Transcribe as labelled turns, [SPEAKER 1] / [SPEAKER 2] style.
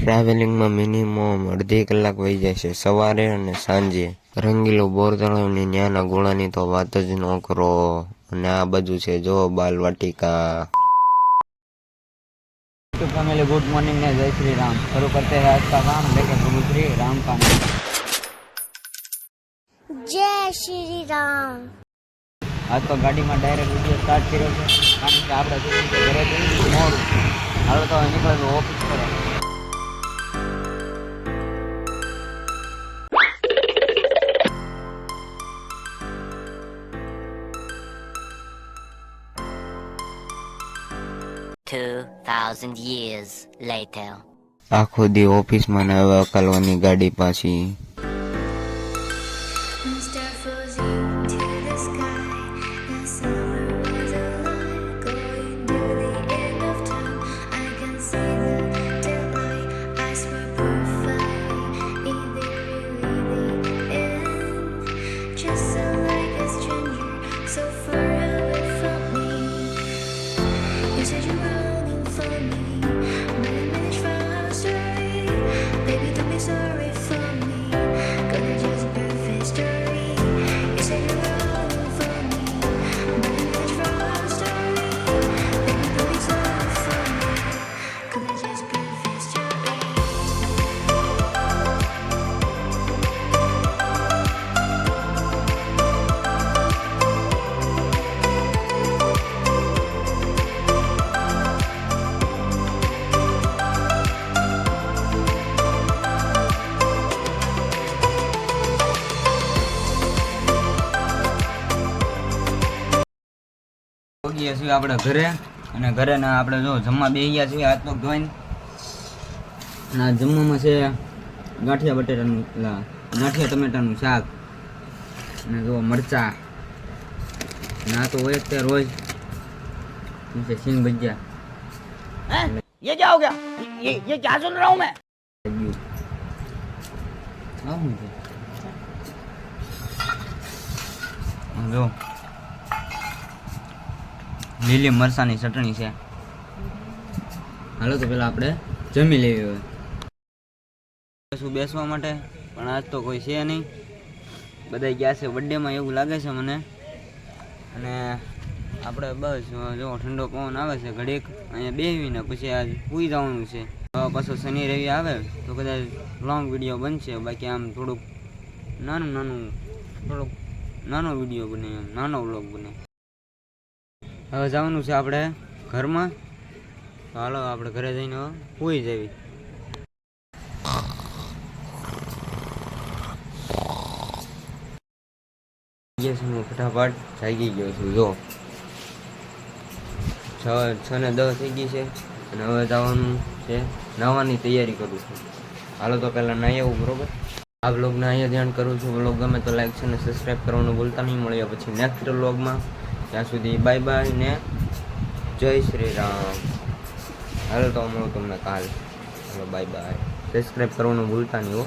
[SPEAKER 1] ટ્રાવેલિંગમાં minimum અડધી કલાક વહી જાય છે. સવારે અને સાંજે. રંગીલો બોર તળાવ ન્યાના ગોળાની તો વાત જ ન કરો. અને આ બધું છે જો
[SPEAKER 2] બાલ વાટિકા ફેમિલી ગુડ મોર્નિંગ ને જય શ્રી રામ. શરૂ કરતે હૈ રામ લેકે પ્રભુ શ્રી રામ કા
[SPEAKER 3] જય શ્રી રામ.
[SPEAKER 2] આજ તો ગાડીમાં ડાયરેક્ટ વિડિયો સ્ટાર્ટ કર્યો છે. કારણ કે આપણે ઘરે જઈને
[SPEAKER 4] 2000 years later.
[SPEAKER 5] Ako di opis manawa kalwa ni Gadi Pasi.
[SPEAKER 2] પહોંચીએ છીએ આપણે ઘરે અને ઘરે ના આપણે જો જમવા બેસી ગયા છીએ હાથ પગ ધોઈને અને આ જમવામાં છે ગાંઠિયા બટેટાનું પેલા ગાંઠિયા ટમેટાનું શાક અને જો મરચા અને આ તો હોય જ તે રોજ શું છે સિંગ ભજીયા
[SPEAKER 6] ये क्या हो गया ये ये क्या सुन रहा हूँ मैं
[SPEAKER 2] ગયું આ શું છે આ જો લીલી મરસાની ચટણી છે. હાલો તો પેલા આપણે જમી લેવી હવે. શું બેસવા માટે? પણ આજ તો કોઈ છે નહીં. બધા ગયા છે બર્થડેમાં એવું લાગે છે મને. અને આપણે બસ, જો ઠંડો પવન આવે છે ઘડીક, અહીંયા બેસીને પછી આજ પૂઈ જવાનું છે. પાછો શનિ રવિ આવે, તો કદાચ લોંગ વીડિયો બનશે. બાકી આમ થોડુંક નાનું નાનું, થોડુંક નાનો વીડિયો બને નાનો વ્લોગ બને. હવે જવાનું છે આપણે ઘરમાં. ચાલો આપણે ઘરે જઈને હવે સૂઈ જવી. હું ફટાફટ જાગી ગયો છું, જો. છ છ ને દસ થઈ ગઈ છે, અને હવે જવાનું છે નાહવાની તૈયારી કરું છું. હાલો તો પહેલાં નાહી આવું, બરોબર? આ બ્લોગને અહીંયા ધ્યાન કરું છું. બ્લોગ ગમે તો લાઈક છે ને સબસ્ક્રાઈબ કરવાનું ભૂલતા નહીં. મળ્યા પછી નેક્સ્ટ બ્લોગમાં ત્યાં સુધી બાય બાય ને જય શ્રી રામ. હાલો તો મળું તમને કાલ, હાલો બાય બાય. સબસ્ક્રાઈબ કરવાનું ભૂલતા નહીં હો.